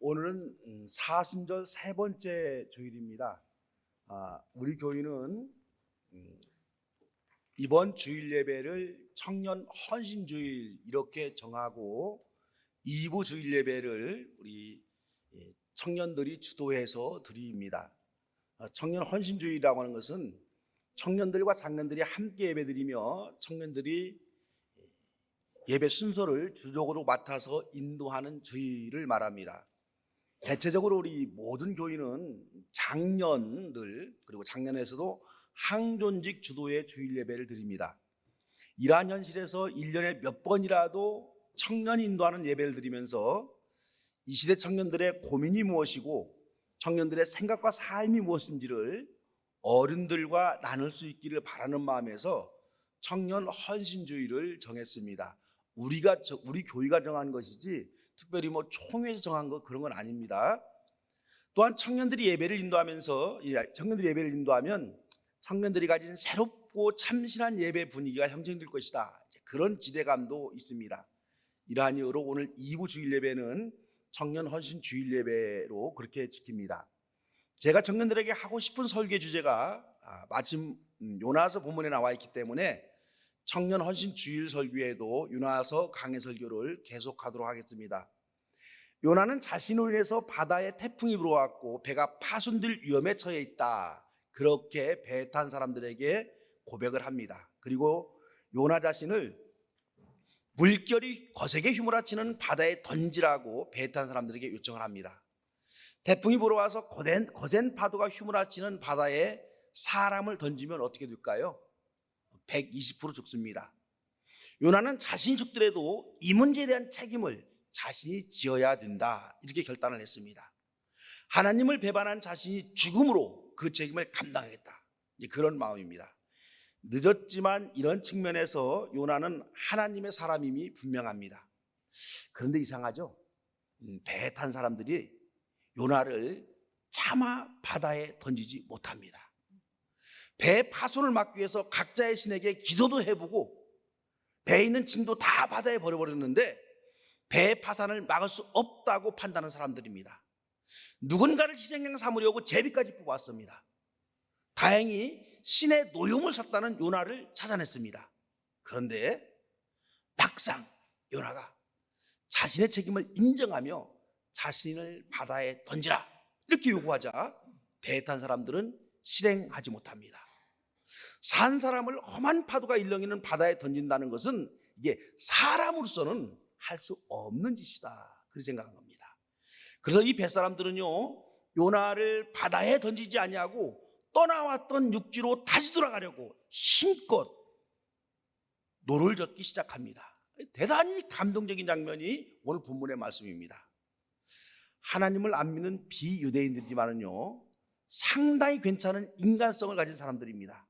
오늘은 음, 사순절 세 번째 주일입니다. 아, 우리 교인은 음, 이번 주일 예배를 청년 헌신 주일 이렇게 정하고 2부 주일 예배를 우리 예, 청년들이 주도해서 드립니다. 아, 청년 헌신 주일이라고 하는 것은 청년들과 장년들이 함께 예배드리며 청년들이 예배 순서를 주적으로 맡아서 인도하는 주의를 말합니다. 대체적으로 우리 모든 교인은 장년들 그리고 장년에서도 항존직 주도의 주일 예배를 드립니다. 이러한 현실에서 1년에 몇 번이라도 청년 인도하는 예배를 드리면서 이 시대 청년들의 고민이 무엇이고 청년들의 생각과 삶이 무엇인지를 어른들과 나눌 수 있기를 바라는 마음에서 청년 헌신주의를 정했습니다. 우리가 저- 우리 교회가 정한 것이지 특별히 뭐 총회에서 정한 거 그런 건 아닙니다. 또한 청년들이 예배를 인도하면서 이 청년들이 예배를 인도하면 청년들이 가진 새롭고 참신한 예배 분위기가 형성될 것이다. 그런 기대감도 있습니다. 이러한 이유로 오늘 2부 주일 예배는 청년 헌신 주일 예배로 그렇게 지킵니다. 제가 청년들에게 하고 싶은 설계 주제가 아, 마침 음, 요나서 본문에 나와 있기 때문에 청년 헌신 주일 설교에도 요나서 강해 설교를 계속하도록 하겠습니다. 요나는 자신으로 인해서 바다에 태풍이 불어왔고 배가 파손될 위험에 처해 있다. 그렇게 배에 탄 사람들에게 고백을 합니다. 그리고 요나 자신을 물결이 거세게 휘몰아치는 바다에 던지라고 배에 탄 사람들에게 요청을 합니다. 태풍이 불어와서 거센, 거센 파도가 휘몰아치는 바다에 사람을 던지면 어떻게 될까요? 120% 죽습니다. 요나는 자신이 죽더라도 이 문제에 대한 책임을 자신이 지어야 된다. 이렇게 결단을 했습니다. 하나님을 배반한 자신이 죽음으로 그 책임을 감당하겠다. 그런 마음입니다. 늦었지만 이런 측면에서 요나는 하나님의 사람임이 분명합니다. 그런데 이상하죠? 음, 배에 탄 사람들이 요나를 차마 바다에 던지지 못합니다. 배 파손을 막기 위해서 각자의 신에게 기도도 해보고 배에 있는 짐도 다 바다에 버려버렸는데 배 파산을 막을 수 없다고 판단하는 사람들입니다. 누군가를 희생양 삼으려고 제비까지 뽑았습니다. 다행히 신의 노용을 샀다는 요나를 찾아냈습니다. 그런데 막상 요나가 자신의 책임을 인정하며 자신을 바다에 던지라 이렇게 요구하자 배에 탄 사람들은 실행하지 못합니다. 산 사람을 험한 파도가 일렁이는 바다에 던진다는 것은 이게 사람으로서는 할 수 없는 짓이다. 그렇게 생각한 겁니다. 그래서 이 뱃사람들은요, 요나를 바다에 던지지 아니하고 떠나왔던 육지로 다시 돌아가려고 힘껏 노를 젓기 시작합니다. 대단히 감동적인 장면이 오늘 본문의 말씀입니다. 하나님을 안 믿는 비유대인들이지만은요, 상당히 괜찮은 인간성을 가진 사람들입니다.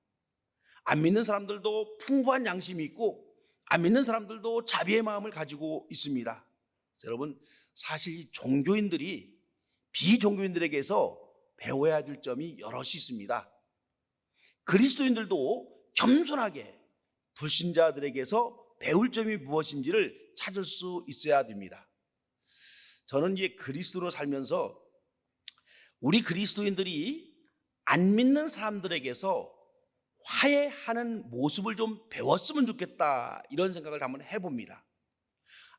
안 믿는 사람들도 풍부한 양심이 있고 안 믿는 사람들도 자비의 마음을 가지고 있습니다. 여러분 사실 이 종교인들이 비종교인들에게서 배워야 될 점이 여럿이 있습니다. 그리스도인들도 겸손하게 불신자들에게서 배울 점이 무엇인지를 찾을 수 있어야 됩니다. 저는 이제 그리스도로 살면서 우리 그리스도인들이 안 믿는 사람들에게서 화해하는 모습을 좀 배웠으면 좋겠다 이런 생각을 한번 해봅니다.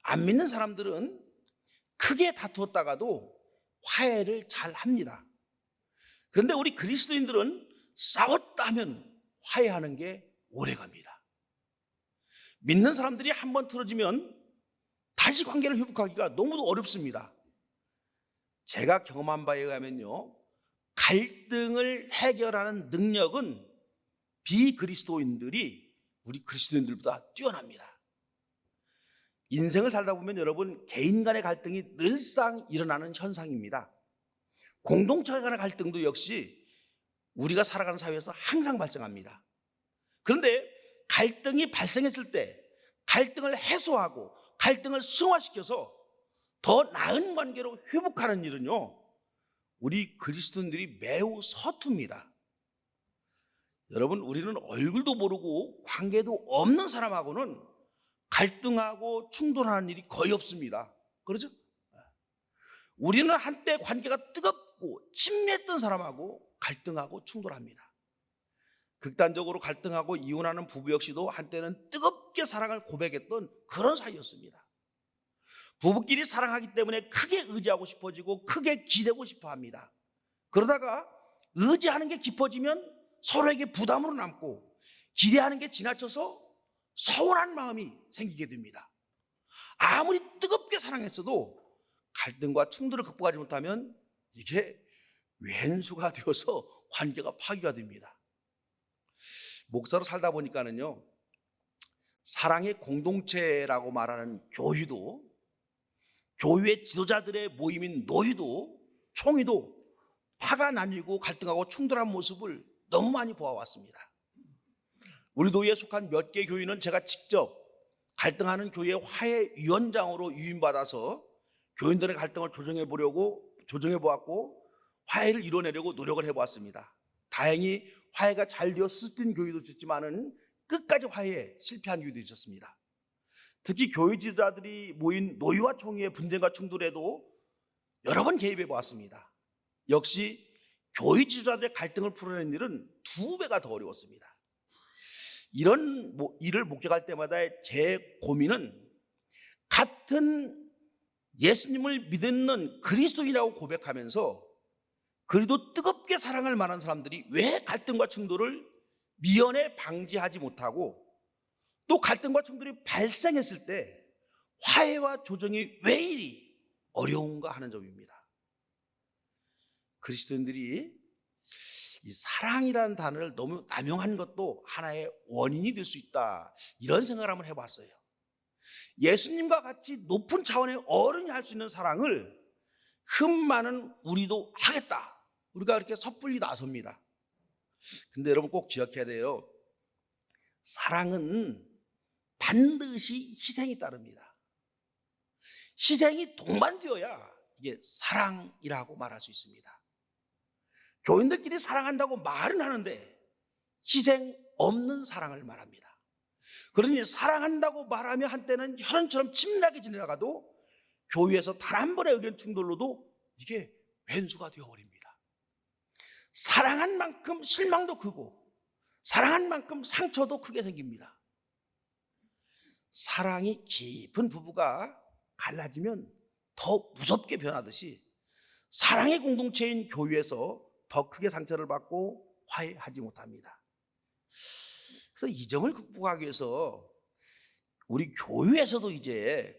안 믿는 사람들은 크게 다투었다가도 화해를 잘 합니다. 그런데 우리 그리스도인들은 싸웠다면 화해하는 게 오래 갑니다. 믿는 사람들이 한 번 틀어지면 다시 관계를 회복하기가 너무도 어렵습니다. 제가 경험한 바에 의하면요, 갈등을 해결하는 능력은 비그리스도인들이 우리 그리스도인들보다 뛰어납니다. 인생을 살다 보면 여러분 개인 간의 갈등이 늘상 일어나는 현상입니다. 공동체 간의 갈등도 역시 우리가 살아가는 사회에서 항상 발생합니다. 그런데 갈등이 발생했을 때 갈등을 해소하고 갈등을 승화시켜서 더 나은 관계로 회복하는 일은요, 우리 그리스도인들이 매우 서투입니다. 여러분, 우리는 얼굴도 모르고 관계도 없는 사람하고는 갈등하고 충돌하는 일이 거의 없습니다. 그렇죠? 우리는 한때 관계가 뜨겁고 친밀했던 사람하고 갈등하고 충돌합니다. 극단적으로 갈등하고 이혼하는 부부 역시도 한때는 뜨겁게 사랑을 고백했던 그런 사이였습니다. 부부끼리 사랑하기 때문에 크게 의지하고 싶어지고 크게 기대고 싶어 합니다. 그러다가 의지하는 게 깊어지면 서로에게 부담으로 남고 기대하는 게 지나쳐서 서운한 마음이 생기게 됩니다. 아무리 뜨겁게 사랑했어도 갈등과 충돌을 극복하지 못하면 이게 왼수가 되어서 관계가 파괴가 됩니다. 목사로 살다 보니까는요, 사랑의 공동체라고 말하는 교회도, 교회 지도자들의 모임인 노회도, 총회도 파가 나뉘고 갈등하고 충돌한 모습을 너무 많이 보아왔습니다. 우리 노예에 속한 몇 개 교회는 제가 직접 갈등하는 교회 화해 위원장으로 유임받아서 교인들의 갈등을 조정해 보려고 조정해 보았고 화해를 이뤄내려고 노력을 해 보았습니다. 다행히 화해가 잘 되어 스뜬 교회도 있었지만은 끝까지 화해에 실패한 교회도 있었습니다. 특히 교회 지도자들이 모인 노예와 총회의 분쟁과 충돌에도 여러 번 개입해 보았습니다. 역시 교회 지도자들의 갈등을 풀어내는 일은 두 배가 더 어려웠습니다. 이런 모- 일을 목격할 때마다 제 고민은 같은 예수님을 믿는 그리스도인이라고 고백하면서 그래도 뜨겁게 사랑할 만한 사람들이 왜 갈등과 충돌을 미연에 방지하지 못하고 또 갈등과 충돌이 발생했을 때 화해와 조정이 왜 이리 어려운가 하는 점입니다. 그리스도인들이 이 사랑이라는 단어를 너무 남용한 것도 하나의 원인이 될 수 있다. 이런 생각을 한번 해봤어요. 예수님과 같이 높은 차원의 어른이 할 수 있는 사랑을 흠 많은 우리도 하겠다. 우리가 그렇게 섣불리 나섭니다. 근데 여러분 꼭 기억해야 돼요. 사랑은 반드시 희생이 따릅니다. 희생이 동반되어야 이게 사랑이라고 말할 수 있습니다. 교인들끼리 사랑한다고 말은 하는데 희생 없는 사랑을 말합니다. 그러니 사랑한다고 말하며 한때는 혈연처럼 친밀하게 지내다가도 교회에서 단 한 번의 의견 충돌로도 이게 왼수가 되어버립니다. 사랑한 만큼 실망도 크고 사랑한 만큼 상처도 크게 생깁니다. 사랑이 깊은 부부가 갈라지면 더 무섭게 변하듯이 사랑의 공동체인 교회에서 더 크게 상처를 받고 화해하지 못합니다. 그래서 이 점을 극복하기 위해서 우리 교회에서도 이제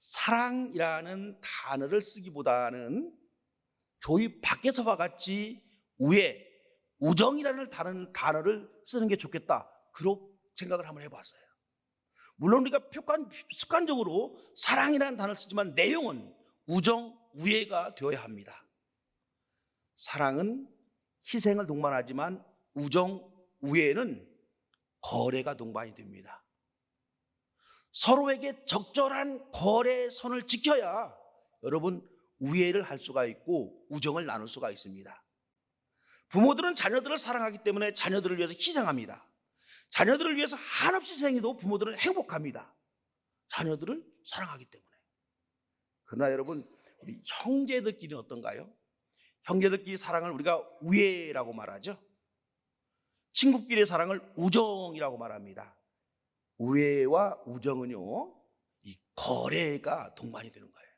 사랑이라는 단어를 쓰기보다는 교회 밖에서와 같이 우애, 우정이라는 다른 단어를 쓰는 게 좋겠다. 그런 생각을 한번 해봤어요. 물론 우리가 습관적으로 사랑이라는 단어를 쓰지만 내용은 우정, 우애가 되어야 합니다. 사랑은 희생을 동반하지만 우정, 우애는 거래가 동반이 됩니다. 서로에게 적절한 거래 선을 지켜야 여러분 우애를 할 수가 있고 우정을 나눌 수가 있습니다. 부모들은 자녀들을 사랑하기 때문에 자녀들을 위해서 희생합니다. 자녀들을 위해서 한없이 희생해도 부모들은 행복합니다. 자녀들을 사랑하기 때문에. 그러나 여러분 우리 형제들끼리 어떤가요? 형제들끼리 사랑을 우리가 우애라고 말하죠. 친구끼리의 사랑을 우정이라고 말합니다. 우애와 우정은요, 이 거래가 동반이 되는 거예요.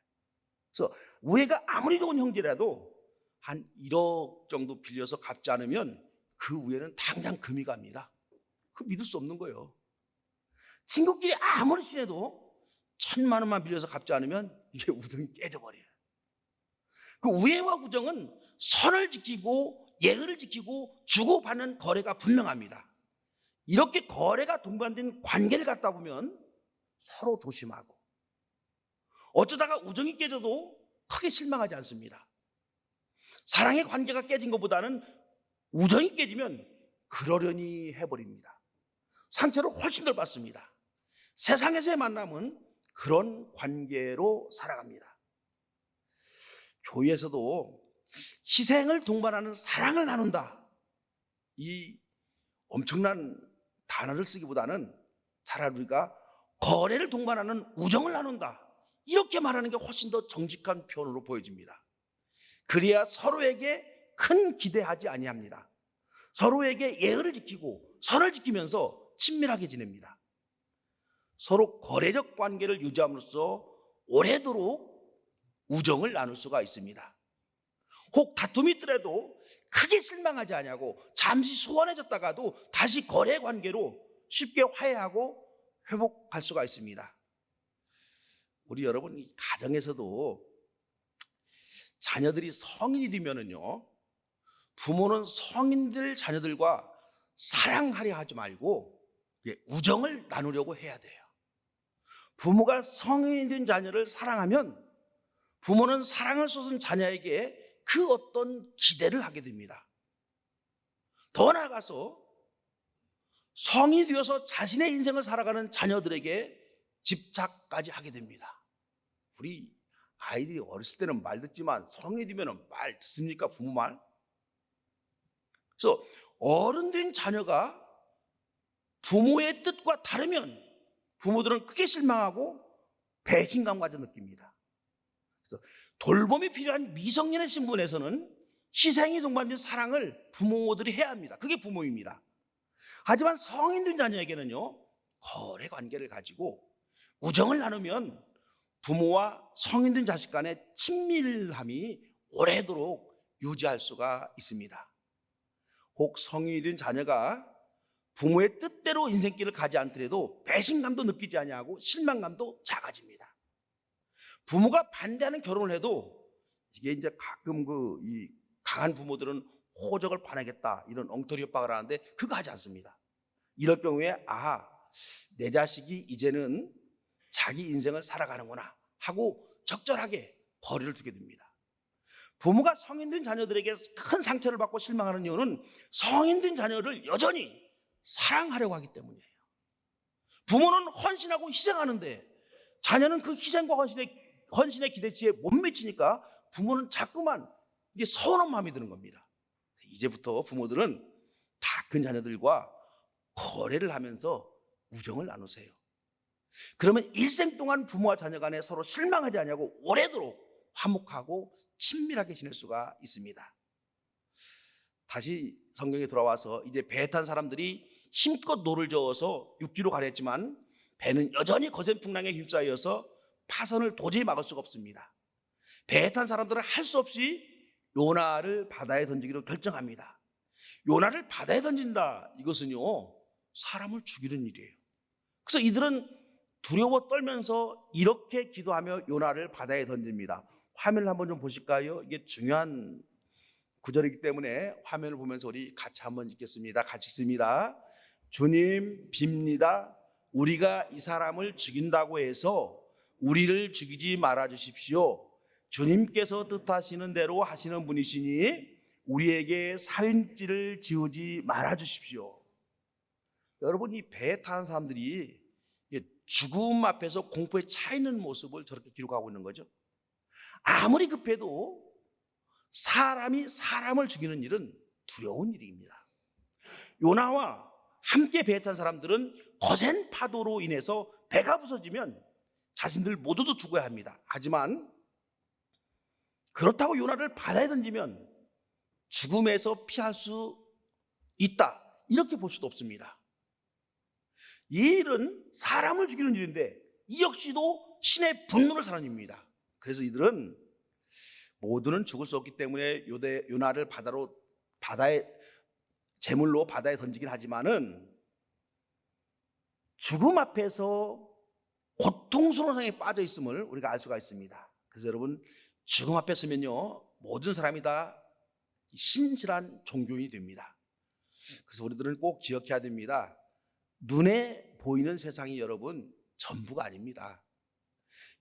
그래서 우애가 아무리 좋은 형제라도 한 1억 정도 빌려서 갚지 않으면 그 우애는 당장 금이 갑니다. 그 믿을 수 없는 거예요. 친구끼리 아무리 친해도 천만 원만 빌려서 갚지 않으면 이게 우정이 깨져버려요. 그 우애와 우정은 선을 지키고 예의를 지키고 주고받는 거래가 분명합니다. 이렇게 거래가 동반된 관계를 갖다 보면 서로 조심하고 어쩌다가 우정이 깨져도 크게 실망하지 않습니다. 사랑의 관계가 깨진 것보다는 우정이 깨지면 그러려니 해버립니다. 상처를 훨씬 덜 받습니다. 세상에서의 만남은 그런 관계로 살아갑니다. 교회에서도 희생을 동반하는 사랑을 나눈다. 이 엄청난 단어를 쓰기보다는 차라리 우리가 거래를 동반하는 우정을 나눈다. 이렇게 말하는 게 훨씬 더 정직한 표현으로 보여집니다. 그래야 서로에게 큰 기대하지 아니합니다. 서로에게 예의를 지키고 선을 지키면서 친밀하게 지냅니다. 서로 거래적 관계를 유지함으로써 오래도록 우정을 나눌 수가 있습니다. 혹 다툼이 있더라도 크게 실망하지 아니하고 잠시 소원해졌다가도 다시 거래 관계로 쉽게 화해하고 회복할 수가 있습니다. 우리 여러분 이 가정에서도 자녀들이 성인이 되면은요 부모는 성인들 자녀들과 사랑하려 하지 말고 예, 우정을 나누려고 해야 돼요. 부모가 성인이 된 자녀를 사랑하면 부모는 사랑을 쏟은 자녀에게 그 어떤 기대를 하게 됩니다. 더 나아가서 성이 되어서 자신의 인생을 살아가는 자녀들에게 집착까지 하게 됩니다. 우리 아이들이 어렸을 때는 말 듣지만 성이 되면 말 듣습니까? 부모 말? 그래서 어른 된 자녀가 부모의 뜻과 다르면 부모들은 크게 실망하고 배신감까지 느낍니다. 그래서 돌봄이 필요한 미성년의 신분에서는 희생이 동반된 사랑을 부모들이 해야 합니다. 그게 부모입니다. 하지만 성인 된 자녀에게는요, 거래 관계를 가지고 우정을 나누면 부모와 성인 된 자식 간의 친밀함이 오래도록 유지할 수가 있습니다. 혹 성인이 된 자녀가 부모의 뜻대로 인생길을 가지 않더라도 배신감도 느끼지 아니하고 실망감도 작아집니다. 부모가 반대하는 결혼을 해도 이게 이제 가끔 그 이 강한 부모들은 호적을 파내겠다 이런 엉터리 협박을 하는데 그거 하지 않습니다. 이럴 경우에 아, 내 자식이 이제는 자기 인생을 살아가는구나 하고 적절하게 거리를 두게 됩니다. 부모가 성인된 자녀들에게 큰 상처를 받고 실망하는 이유는 성인된 자녀를 여전히 사랑하려고 하기 때문이에요. 부모는 헌신하고 희생하는데 자녀는 그 희생과 헌신의 헌신의 기대치에 못 미치니까 부모는 자꾸만 이게 서운한 마음이 드는 겁니다. 이제부터 부모들은 다 큰 자녀들과 거래를 하면서 우정을 나누세요. 그러면 일생 동안 부모와 자녀 간에 서로 실망하지 않냐고 오래도록 화목하고 친밀하게 지낼 수가 있습니다. 다시 성경에 돌아와서 이제 배탄 사람들이 힘껏 노를 저어서 육지로 가렸지만 배는 여전히 거센 풍랑에 휩싸여서 파선을 도저히 막을 수가 없습니다. 배에 탄 사람들은 할 수 없이 요나를 바다에 던지기로 결정합니다. 요나를 바다에 던진다. 이것은요, 사람을 죽이는 일이에요. 그래서 이들은 두려워 떨면서 이렇게 기도하며 요나를 바다에 던집니다. 화면을 한번 좀 보실까요? 이게 중요한 구절이기 때문에 화면을 보면서 우리 같이 한번 읽겠습니다. 같이 읽습니다. 주님 빕니다. 우리가 이 사람을 죽인다고 해서 우리를 죽이지 말아 주십시오. 주님께서 뜻하시는 대로 하시는 분이시니 우리에게 살인죄를 지우지 말아 주십시오. 여러분 이 배에 타는 사람들이 죽음 앞에서 공포에 차 있는 모습을 저렇게 기록하고 있는 거죠. 아무리 급해도 사람이 사람을 죽이는 일은 두려운 일입니다. 요나와 함께 배에 탄 사람들은 거센 파도로 인해서 배가 부서지면 자신들 모두도 죽어야 합니다. 하지만 그렇다고 요나를 바다에 던지면 죽음에서 피할 수 있다. 이렇게 볼 수도 없습니다. 이 일은 사람을 죽이는 일인데 이 역시도 신의 분노를 사는 일입니다. 그래서 이들은 모두는 죽을 수 없기 때문에 요대 요나를 바다로 바다에 제물로 바다에 던지긴 하지만은 죽음 앞에서 고통스러운 상황에 빠져 있음을 우리가 알 수가 있습니다. 그래서 여러분 죽음 앞에 서면요 모든 사람이 다 신실한 종교인이 됩니다. 그래서 우리들은 꼭 기억해야 됩니다. 눈에 보이는 세상이 여러분 전부가 아닙니다.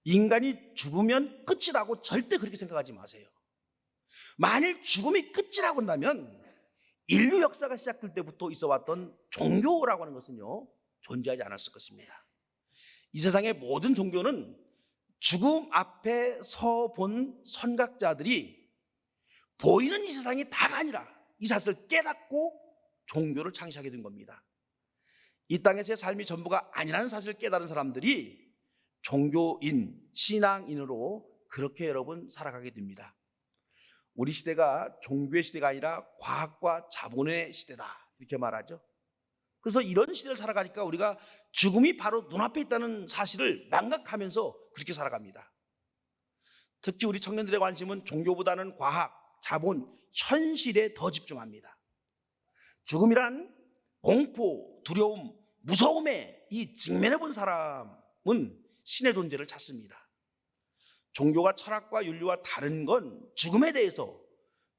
인간이 죽으면 끝이라고 절대 그렇게 생각하지 마세요. 만일 죽음이 끝이라고 한다면 인류 역사가 시작될 때부터 있어 왔던 종교라고 하는 것은요 존재하지 않았을 것입니다. 이 세상의 모든 종교는 죽음 앞에 서 본 선각자들이 보이는 이 세상이 다가 아니라 이 사실을 깨닫고 종교를 창시하게 된 겁니다. 이 땅에서의 삶이 전부가 아니라는 사실을 깨달은 사람들이 종교인, 신앙인으로 그렇게 여러분 살아가게 됩니다. 우리 시대가 종교의 시대가 아니라 과학과 자본의 시대다. 이렇게 말하죠. 그래서 이런 시대를 살아가니까 우리가 죽음이 바로 눈앞에 있다는 사실을 망각하면서 그렇게 살아갑니다. 특히 우리 청년들의 관심은 종교보다는 과학, 자본, 현실에 더 집중합니다. 죽음이란 공포, 두려움, 무서움에 이 직면해 본 사람은 신의 존재를 찾습니다. 종교가 철학과 윤리와 다른 건 죽음에 대해서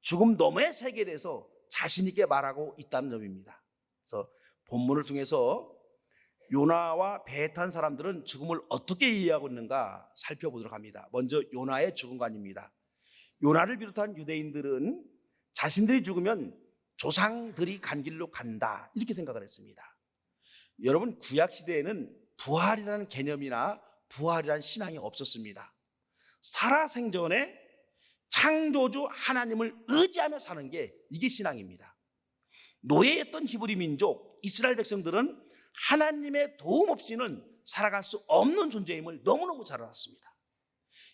죽음 너머의 세계에 대해서 자신 있게 말하고 있다는 점입니다. 그래서 본문을 통해서 요나와 배에 탄 사람들은 죽음을 어떻게 이해하고 있는가 살펴보도록 합니다. 먼저 요나의 죽음관입니다. 요나를 비롯한 유대인들은 자신들이 죽으면 조상들이 간 길로 간다 이렇게 생각을 했습니다. 여러분 구약 시대에는 부활이라는 개념이나 부활이라는 신앙이 없었습니다. 살아생전에 창조주 하나님을 의지하며 사는 게 이게 신앙입니다. 노예였던 히브리 민족 이스라엘 백성들은 하나님의 도움 없이는 살아갈 수 없는 존재임을 너무너무 잘 알았습니다.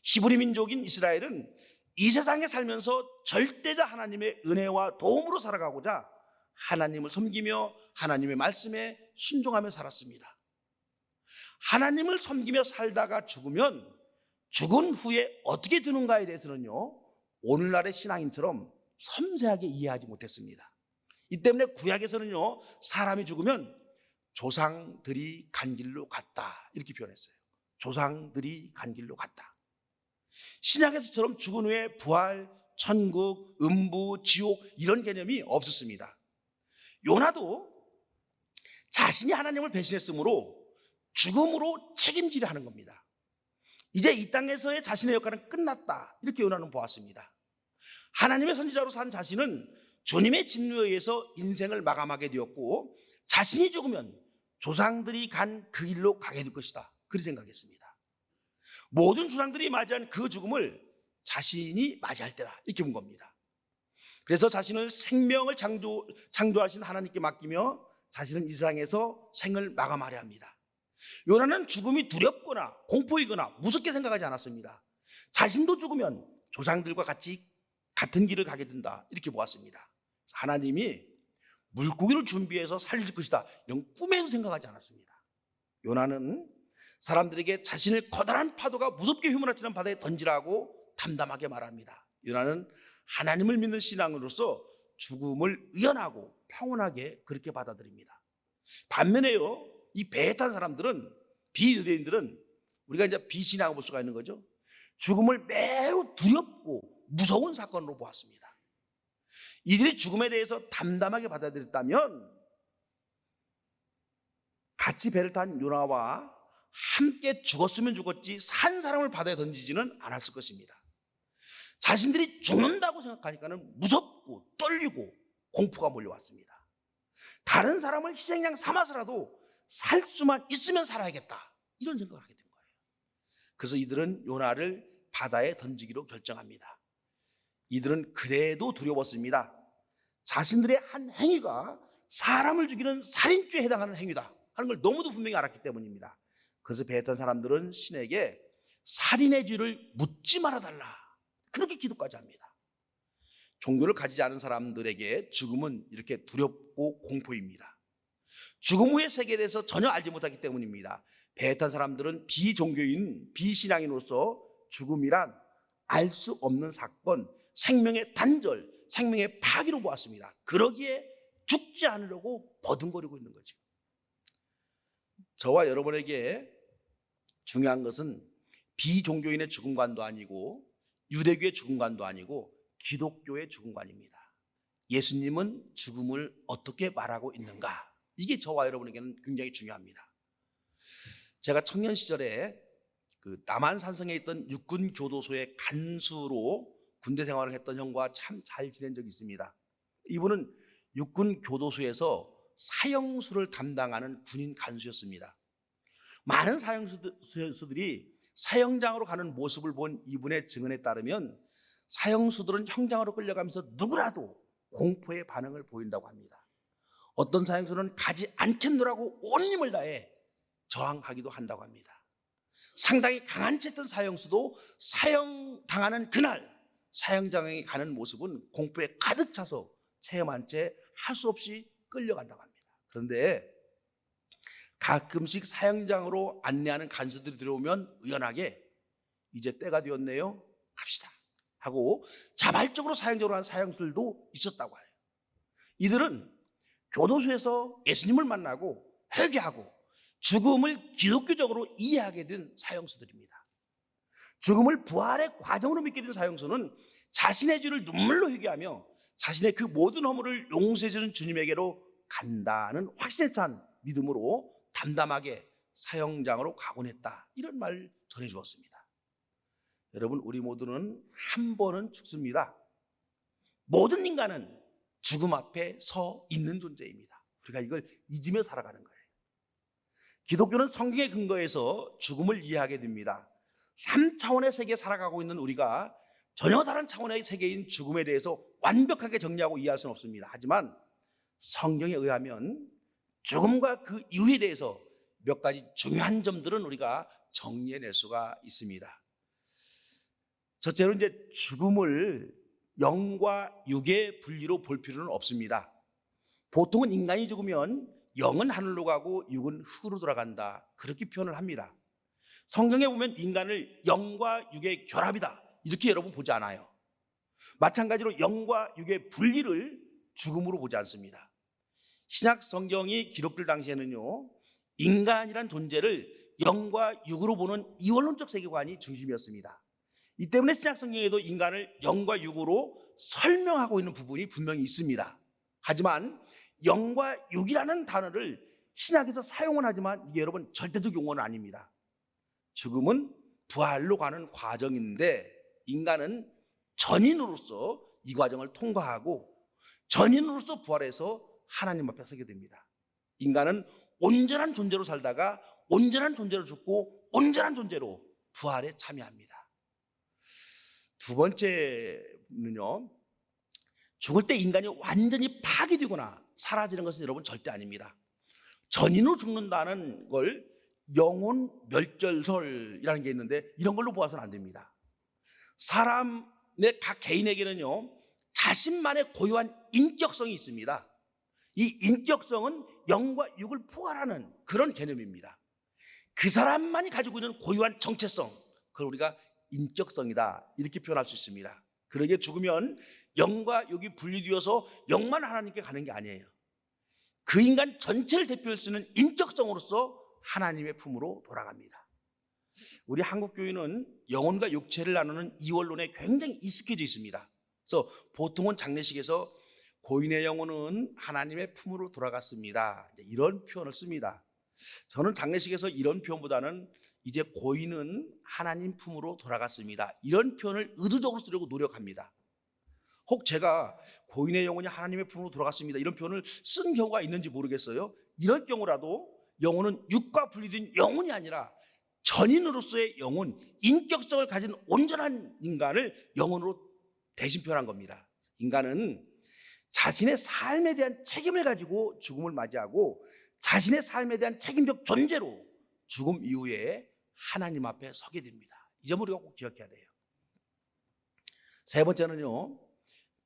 히브리 민족인 이스라엘은 이 세상에 살면서 절대자 하나님의 은혜와 도움으로 살아가고자 하나님을 섬기며 하나님의 말씀에 순종하며 살았습니다. 하나님을 섬기며 살다가 죽으면 죽은 후에 어떻게 되는가에 대해서는요, 오늘날의 신앙인처럼 섬세하게 이해하지 못했습니다. 이 때문에 구약에서는요, 사람이 죽으면 조상들이 간 길로 갔다. 이렇게 표현했어요. 조상들이 간 길로 갔다. 신약에서처럼 죽은 후에 부활, 천국, 음부, 지옥 이런 개념이 없었습니다. 요나도 자신이 하나님을 배신했으므로 죽음으로 책임지려 하는 겁니다. 이제 이 땅에서의 자신의 역할은 끝났다. 이렇게 요나는 보았습니다. 하나님의 선지자로 산 자신은 주님의 진노에 의해서 인생을 마감하게 되었고 자신이 죽으면 조상들이 간 그 길로 가게 될 것이다. 그렇게 생각했습니다. 모든 조상들이 맞이한 그 죽음을 자신이 맞이할 때라 이렇게 본 겁니다. 그래서 자신은 생명을 창조, 창조하신 하나님께 맡기며 자신은 이 세상에서 생을 마감하려 합니다. 요나는 죽음이 두렵거나 공포이거나 무섭게 생각하지 않았습니다. 자신도 죽으면 조상들과 같이 같은 길을 가게 된다. 이렇게 보았습니다. 하나님이 물고기를 준비해서 살릴 것이다. 이런 꿈에도 생각하지 않았습니다. 요나는 사람들에게 자신을 커다란 파도가 무섭게 휘몰아치는 바다에 던지라고 담담하게 말합니다. 요나는 하나님을 믿는 신앙으로서 죽음을 의연하고 평온하게 그렇게 받아들입니다. 반면에요, 이 배에 탄 사람들은 비유대인들은 우리가 이제 비신앙을 볼 수가 있는 거죠. 죽음을 매우 두렵고 무서운 사건으로 보았습니다. 이들이 죽음에 대해서 담담하게 받아들였다면 같이 배를 탄 요나와 함께 죽었으면 죽었지 산 사람을 바다에 던지지는 않았을 것입니다. 자신들이 죽는다고 생각하니까는 무섭고 떨리고 공포가 몰려왔습니다. 다른 사람을 희생양 삼아서라도 살 수만 있으면 살아야겠다. 이런 생각을 하게 된 거예요. 그래서 이들은 요나를 바다에 던지기로 결정합니다. 이들은 그래도 두려웠습니다. 자신들의 한 행위가 사람을 죽이는 살인죄에 해당하는 행위다 하는 걸 너무도 분명히 알았기 때문입니다. 그래서 배했던 사람들은 신에게 살인의 죄를 묻지 말아달라. 그렇게 기도까지 합니다. 종교를 가지지 않은 사람들에게 죽음은 이렇게 두렵고 공포입니다. 죽음 후의 세계에 대해서 전혀 알지 못하기 때문입니다. 배했던 사람들은 비종교인, 비신앙인으로서 죽음이란 알 수 없는 사건, 생명의 단절, 생명의 파기로 보았습니다. 그러기에 죽지 않으려고 버둥거리고 있는 거죠. 저와 여러분에게 중요한 것은 비종교인의 죽음관도 아니고 유대교의 죽음관도 아니고 기독교의 죽음관입니다. 예수님은 죽음을 어떻게 말하고 있는가? 이게 저와 여러분에게는 굉장히 중요합니다. 제가 청년 시절에 그 남한 산성에 있던 육군 교도소의 간수로 군대 생활을 했던 형과 참 잘 지낸 적이 있습니다. 이분은 육군 교도소에서 사형수를 담당하는 군인 간수였습니다. 많은 사형수들이 사형장으로 가는 모습을 본 이분의 증언에 따르면 사형수들은 형장으로 끌려가면서 누구라도 공포의 반응을 보인다고 합니다. 어떤 사형수는 가지 않겠노라고 온 힘을 다해 저항하기도 한다고 합니다. 상당히 강한 채던 사형수도 사형 당하는 그날 사형장에 가는 모습은 공포에 가득 차서 체험한 채 할 수 없이 끌려간다고 합니다. 그런데 가끔씩 사형장으로 안내하는 간수들이 들어오면 의연하게 이제 때가 되었네요. 갑시다. 하고 자발적으로 사형적으로 한 사형수들도 있었다고 해요. 이들은 교도소에서 예수님을 만나고 회개하고 죽음을 기독교적으로 이해하게 된 사형수들입니다. 죽음을 부활의 과정으로 믿게 된 사형수는 자신의 죄를 눈물로 회개하며 자신의 그 모든 허물을 용서해주는 주님에게로 간다는 확신에 찬 믿음으로 담담하게 사형장으로 가곤 했다. 이런 말 전해주었습니다. 여러분, 우리 모두는 한 번은 죽습니다. 모든 인간은 죽음 앞에 서 있는 존재입니다. 우리가 이걸 잊으며 살아가는 거예요. 기독교는 성경의 근거에서 죽음을 이해하게 됩니다. 3차원의 세계에 살아가고 있는 우리가 전혀 다른 차원의 세계인 죽음에 대해서 완벽하게 정리하고 이해할 수는 없습니다. 하지만 성경에 의하면 죽음과 그 이유에 대해서 몇 가지 중요한 점들은 우리가 정리해낼 수가 있습니다. 첫째로 이제 죽음을 영과 육의 분리로 볼 필요는 없습니다. 보통은 인간이 죽으면 영은 하늘로 가고 육은 흙으로 돌아간다. 그렇게 표현을 합니다. 성경에 보면 인간을 영과 육의 결합이다. 이렇게 여러분 보지 않아요. 마찬가지로 영과 육의 분리를 죽음으로 보지 않습니다. 신약 성경이 기록될 당시에는요, 인간이란 존재를 영과 육으로 보는 이원론적 세계관이 중심이었습니다. 이 때문에 신약 성경에도 인간을 영과 육으로 설명하고 있는 부분이 분명히 있습니다. 하지만 영과 육이라는 단어를 신약에서 사용은 하지만 이게 여러분 절대적 용어는 아닙니다. 죽음은 부활로 가는 과정인데 인간은 전인으로서 이 과정을 통과하고 전인으로서 부활해서 하나님 앞에 서게 됩니다. 인간은 온전한 존재로 살다가 온전한 존재로 죽고 온전한 존재로 부활에 참여합니다. 두 번째는요. 죽을 때 인간이 완전히 파괴되거나 사라지는 것은 여러분 절대 아닙니다. 전인으로 죽는다는 걸 영혼 멸절설이라는 게 있는데 이런 걸로 보아서는 안 됩니다. 사람의 각 개인에게는요 자신만의 고유한 인격성이 있습니다. 이 인격성은 영과 육을 포괄하는 그런 개념입니다. 그 사람만이 가지고 있는 고유한 정체성, 그걸 우리가 인격성이다 이렇게 표현할 수 있습니다. 그러게 죽으면 영과 육이 분리되어서 영만 하나님께 가는 게 아니에요. 그 인간 전체를 대표할 수 있는 인격성으로서 하나님의 품으로 돌아갑니다. 우리 한국 교회는 영혼과 육체를 나누는 이원론에 굉장히 익숙해져 있습니다. 그래서 보통은 장례식에서 고인의 영혼은 하나님의 품으로 돌아갔습니다. 이런 표현을 씁니다. 저는 장례식에서 이런 표현보다는 이제 고인은 하나님 품으로 돌아갔습니다. 이런 표현을 의도적으로 쓰려고 노력합니다. 혹 제가 고인의 영혼이 하나님의 품으로 돌아갔습니다. 이런 표현을 쓴 경우가 있는지 모르겠어요. 이럴 경우라도 영혼은 육과 분리된 영혼이 아니라 전인으로서의 영혼, 인격성을 가진 온전한 인간을 영혼으로 대신 표현한 겁니다. 인간은 자신의 삶에 대한 책임을 가지고 죽음을 맞이하고 자신의 삶에 대한 책임적 존재로 죽음 이후에 하나님 앞에 서게 됩니다. 이 점을 우리가 꼭 기억해야 돼요. 세 번째는요,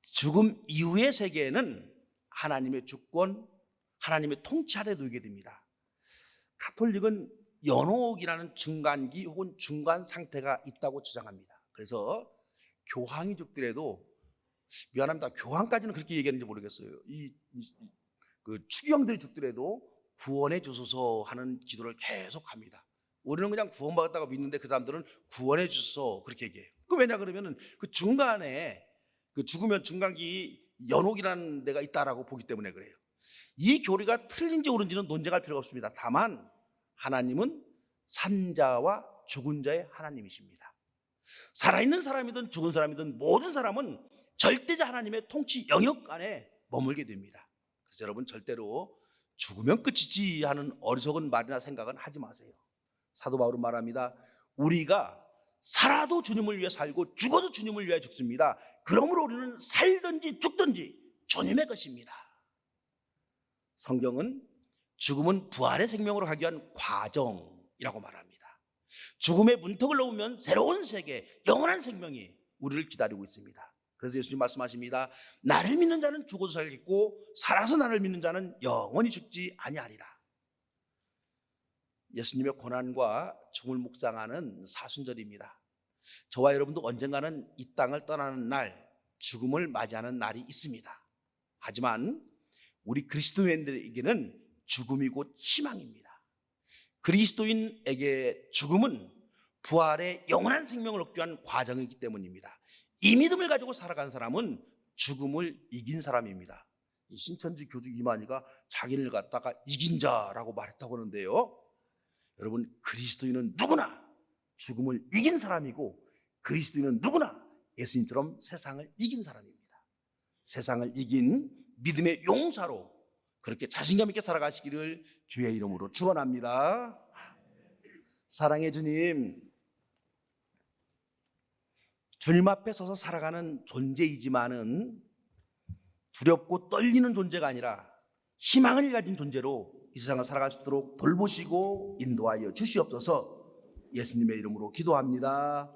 죽음 이후의 세계에는 하나님의 주권, 하나님의 통치 아래 놓이게 됩니다. 카톨릭은 연옥이라는 중간기 혹은 중간 상태가 있다고 주장합니다. 그래서 교황이 죽더라도 미안합니다. 교황까지는 그렇게 얘기하는지 모르겠어요. 이, 이, 그 추기형들이 죽더라도 구원해 주소서 하는 기도를 계속 합니다. 우리는 그냥 구원받았다고 믿는데 그 사람들은 구원해 주소서 그렇게 얘기해요. 그 왜냐 그러면은 그 중간에 그 죽으면 중간기 연옥이라는 데가 있다라고 보기 때문에 그래요. 이 교리가 틀린지 옳은지는 논쟁할 필요가 없습니다. 다만 하나님은 산자와 죽은 자의 하나님이십니다. 살아있는 사람이든 죽은 사람이든 모든 사람은 절대자 하나님의 통치 영역 안에 머물게 됩니다. 그래서 여러분 절대로 죽으면 끝이지 하는 어리석은 말이나 생각은 하지 마세요. 사도 바울은 말합니다. 우리가 살아도 주님을 위해 살고 죽어도 주님을 위해 죽습니다. 그러므로 우리는 살든지 죽든지 주님의 것입니다. 성경은 죽음은 부활의 생명으로 가기 위한 과정이라고 말합니다. 죽음의 문턱을 넘으면 새로운 세계, 영원한 생명이 우리를 기다리고 있습니다. 그래서 예수님 말씀하십니다. 나를 믿는 자는 죽어도 살겠고 살아서 나를 믿는 자는 영원히 죽지 아니하리라. 예수님의 고난과 죽음을 묵상하는 사순절입니다. 저와 여러분도 언젠가는 이 땅을 떠나는 날, 죽음을 맞이하는 날이 있습니다. 하지만 우리 그리스도인들에게는 죽음이 곧 희망입니다. 그리스도인에게 죽음은 부활의 영원한 생명을 얻기 위한 과정이기 때문입니다. 이 믿음을 가지고 살아간 사람은 죽음을 이긴 사람입니다. 이 신천지 교주 이만희가 자기를 갖다가 이긴 자라고 말했다고 하는데요. 여러분 그리스도인은 누구나 죽음을 이긴 사람이고 그리스도인은 누구나 예수님처럼 세상을 이긴 사람입니다. 세상을 이긴 믿음의 용사로 그렇게 자신감 있게 살아가시기를 주의 이름으로 축원합니다. 사랑의 주님, 주님 앞에 서서 살아가는 존재이지만은 두렵고 떨리는 존재가 아니라 희망을 가진 존재로 이 세상을 살아갈 수 있도록 돌보시고 인도하여 주시옵소서 예수님의 이름으로 기도합니다.